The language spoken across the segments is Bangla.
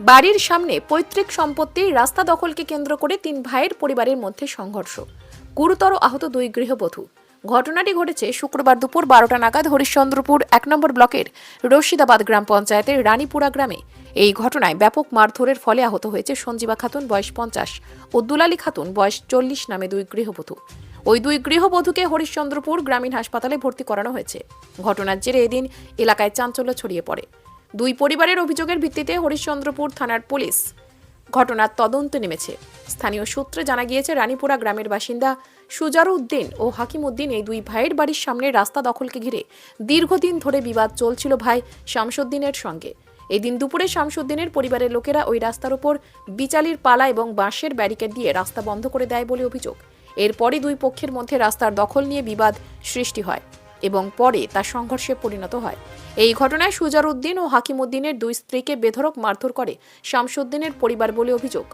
বাড়ির সামনে পৈতৃক সম্পত্তি রাস্তা দখলকে কেন্দ্র করে তিন ভাইয়ের পরিবারের মধ্যে সংঘর্ষ। গুরুতর আহত দুই গৃহবধূ। ঘটনাটি ঘটেছে শুক্রবার দুপুর বারোটা নাগাদ হরিশ্চন্দ্রপুর এক নম্বর ব্লকের রশিদাবাদ গ্রাম পঞ্চায়েতের রানীপুরা গ্রামে। এই ঘটনায় ব্যাপক মারধরের ফলে আহত হয়েছে সঞ্জীবা খাতুন, বয়স পঞ্চাশ, ও দুলালী খাতুন, বয়স চল্লিশ নামে দুই গৃহবধূ। ওই দুই গৃহবধূকে হরিশ্চন্দ্রপুর গ্রামীণ হাসপাতালে ভর্তি করানো হয়েছে। ঘটনার জেরে এদিন এলাকায় চাঞ্চল্য ছড়িয়ে পড়ে। দুই পরিবারের অভিযোগের ভিত্তিতে হরিশ্চন্দ্রপুর থানার পুলিশ ঘটনার তদন্তে নেমেছে। স্থানীয় সূত্রে জানা গিয়েছে, রানীপুরা গ্রামের বাসিন্দা সুজারুদ্দিন ও হাকিমউদ্দিন এই দুই ভাইয়ের বাড়ির সামনে রাস্তা দখলকে ঘিরে দীর্ঘদিন ধরে বিবাদ চলছিল ভাই শামসুদ্দিনের সঙ্গে। এদিন দুপুরে শামসুদ্দিনের পরিবারের লোকেরা ওই রাস্তার উপর বিচালির পালা এবং বাঁশের ব্যারিকেড দিয়ে রাস্তা বন্ধ করে দেয় বলে অভিযোগ। এরপরই দুই পক্ষের মধ্যে রাস্তার দখল নিয়ে বিবাদ সৃষ্টি হয়। এবং পরে তা সংঘর্ষে পরিণত হয়। এই ঘটনায় সুজারউদ্দিন ও হাকিম উদ্দিনের দুই স্ত্রীকে বেধরক মারধর করে শামসুদ্দিনের পরিবার বলে অভিযোগ।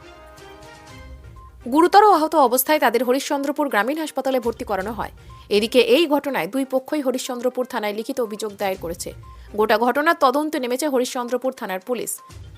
গুরুতর আহত অবস্থায় তাদের হরিশ্চন্দ্রপুর গ্রামীণ হাসপাতালে ভর্তি করানো হয়। এদিকে এই ঘটনায় দুই পক্ষই হরিশ্চন্দ্রপুর থানায় লিখিত অভিযোগ দায়ের করেছে। গোটা ঘটনার তদন্তে নেমেছে হরিশ্চন্দ্রপুর থানার পুলিশ।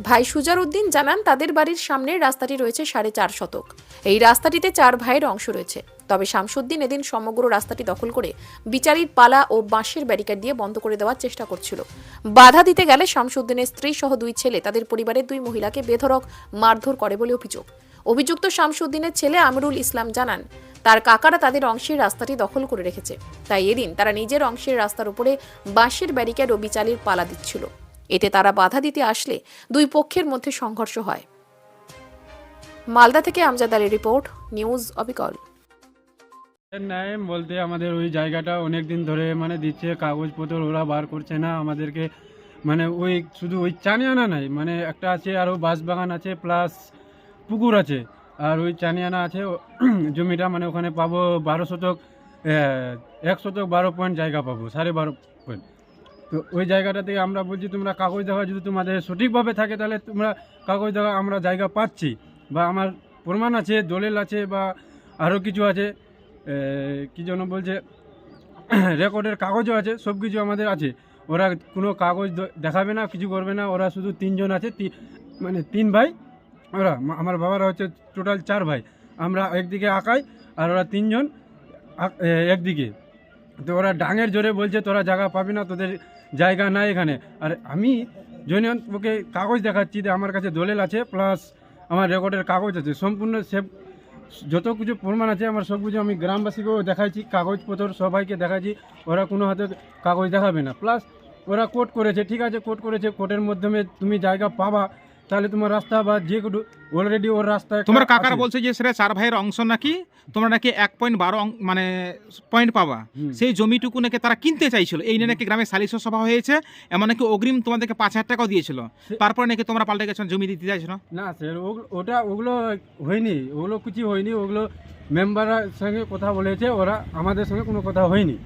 ভাই সুজারউদ্দিন জানান, তাদের বাড়ির সামনের রাস্তাটি রয়েছে সাড়ে চার শতক। এই রাস্তাটিতে চার ভাইয়ের অংশ রয়েছে। তবে শামসুদ্দিন এদিন সমগ্র রাস্তাটি দখল করে বিচারির পালা ও বাঁশের ব্যারিকেড দিয়ে বন্ধ করে দেওয়ার চেষ্টা করছিল। বাধা দিতে গেলে শামসুদ্দিনের স্ত্রী সহ দুই ছেলে তাদের পরিবারের দুই মহিলাকে বেধড়ক, মারধর করে বলে অভিযোগ। অভিযুক্ত শামসুদ্দিনের ছেলে আমিরুল ইসলাম জানান, তার কাকারা তাদের অংশের রাস্তাটি দখল করে রেখেছে। তাই এদিন তারা নিজের অংশের রাস্তার উপরে বাঁশের ব্যারিকেড ও বিচালির পালা দিচ্ছিল। এতে তারা বাধা দিতে আসলে দুই পক্ষের মধ্যে সংঘর্ষ হয়। মালদা থেকে আমজাদ আলী রিপোর্ট, নিউজ অবিকল। ন্যায় বলতে আমাদের ওই জায়গাটা অনেক দিন ধরে মানে দিচ্ছে, কাগজপত্র ওরা বার করছে না আমাদেরকে। মানে ওই শুধু ওই চানিয়ানা নাই মানে একটা আছে আরও বাঁশবাগান আছে, প্লাস পুকুর আছে, আর ওই চানিয়ানা আছে জমিটা মানে ওখানে পাবো বারো শতক এক শতক বারো পয়েন্ট জায়গা পাবো, সাড়ে বারো পয়েন্ট তো ওই জায়গাটা থেকে আমরা বলছি, তোমরা কাগজ দেখা যদি তোমাদের সঠিকভাবে থাকে, তাহলে তোমরা কাগজ দেখা আমরা জায়গা পাচ্ছি। বা আমার প্রমাণ আছে, দলিল আছে, বা আরও কিছু আছে কি যেন বলছে, রেকর্ডের কাগজও আছে সব কিছু আমাদের আছে। ওরা কোনো কাগজ দেখাবে না, কিছু করবে না, ওরা শুধু তিনজন আছে মানে তিন ভাই ওরা আমার বাবারা হচ্ছে টোটাল চার ভাই। আমরা একদিকে আঁকাই আর ওরা তিনজন একদিকে। তো ওরা ডাঙের জোরে বলছে, তোরা জায়গা পাবি না, তোদের জায়গা নাই এখানে। আর আমি জন্য ওকে কাগজ দেখাচ্ছি যে আমার কাছে দলিল আছে প্লাস আমার রেকর্ডের কাগজ আছে। সম্পূর্ণ সে যত কিছু প্রমাণ আছে, আমার সব কিছু আমি গ্রামবাসীকেও দেখাইছি, কাগজপত্র সবাইকে দেখাচ্ছি ওরা কোনো হাতে কাগজ দেখাবে না। প্লাস ওরা কোর্ট করেছে, ঠিক আছে, কোর্ট করেছে। কোর্টের মাধ্যমে তুমি জায়গা পাবা। তাহলে তোমার রাস্তা বা যে কোনো অলরেডি ওর রাস্তায় তোমার কাকারা বলছে যে সেটা চার ভাইয়ের অংশ নাকি? তোমরা নাকি এক পয়েন্ট বারো মানে পয়েন্ট পাবা? সেই জমিটুকু নাকি তারা কিনতে চাইছিল। এই নিয়ে নাকি গ্রামে সালিশ সভা হয়েছে। এমন নাকি অগ্রিম তোমাদেরকে পাঁচ হাজার টাকাও দিয়েছিল। তারপরে নাকি তোমরা পাল্টে গেছো জমি দিতে চাইছিল না? স্যার ওগুলো ওটা ওগুলো হয়নি। ওগুলো কিছু হয়নি। ওগুলো মেম্বারের সঙ্গে কথা বলেছে। ওরা আমাদের সঙ্গে কোনো কথা হয়নি।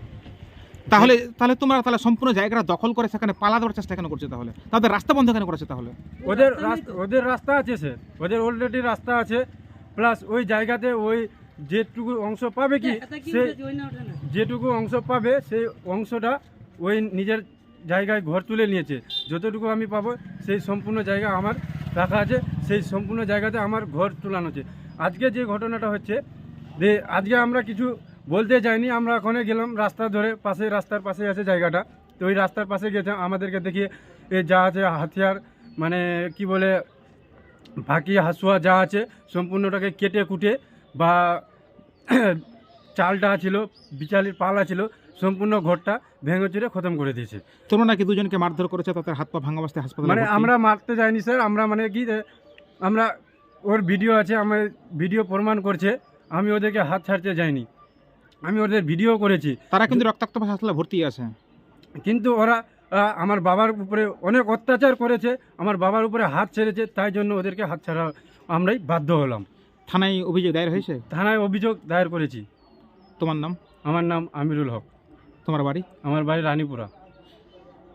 তাহলে তাহলে তোমরা তাহলে সম্পূর্ণ জায়গাটা দখল করে সেখানে পালা দেওয়ার চেষ্টা কেন করছে তাহলে? তাদের রাস্তা বন্ধ কেন করেছে তাহলে? ওদের রাস্তা ওদের রাস্তা আছে স্যার ওদের অলরেডি রাস্তা আছে। প্লাস ওই জায়গাতে ওই যেটুকু অংশ পাবে কি সে যেটুকু অংশ পাবে সেই অংশটা ওই নিজের জায়গায় ঘর তুলে নিয়েছে। যতটুকু আমি পাবো সেই সম্পূর্ণ জায়গা আমার রাখা আছে। সেই সম্পূর্ণ জায়গাতে আমার ঘর তোলানো আছে। আজকে যে ঘটনাটা হচ্ছে যে আজকে আমরা কিছু বলতে যাইনি আমরা ওখানে গেলাম রাস্তা ধরে পাশে রাস্তার পাশে আছে জায়গাটা। তো ওই রাস্তার পাশে গেছে আমাদেরকে দেখিয়ে এ যা আছে হাতিয়ার মানে কি বলে বাকি হাসুয়া যা আছে সম্পূর্ণটাকে কেটে কুটে বা চালটা ছিল বিচালির পালা ছিল সম্পূর্ণ ঘরটা ভেঙে চুরে খতম করে দিয়েছে। তোমরা নাকি দুজনকে মারধর করেছে তাদের হাত পা ভাঙা অবস্থায় হাসপাতালে মানে আমরা মারতে যাইনি স্যার আমরা মানে কি আমরা ওর ভিডিও আছে আমার ভিডিও প্রমাণ করছে আমি ওদেরকে হাত ছাড়তে যাইনি। আমি ওদের ভিডিও করেছি। তারা কিন্তু রক্তাক্ত হাসপাতালে ভর্তি আছে। কিন্তু ওরা আমার বাবার উপরে অনেক অত্যাচার করেছে আমার বাবার উপরে হাত ছেড়েছে তাই জন্য ওদেরকে হাত ছাড়া আমরাই বাধ্য হলাম। থানায় অভিযোগ দায়ের হয়েছে? থানায় অভিযোগ দায়ের করেছি। তোমার নাম? আমার নাম আমিরুল হক। তোমার বাড়ি? আমার বাড়ি রানীপুরা।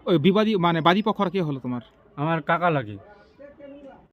ওই বিবাদী মানে বাদী পক্ষ আর কে হলো তোমার? আমার কাকা লাগে।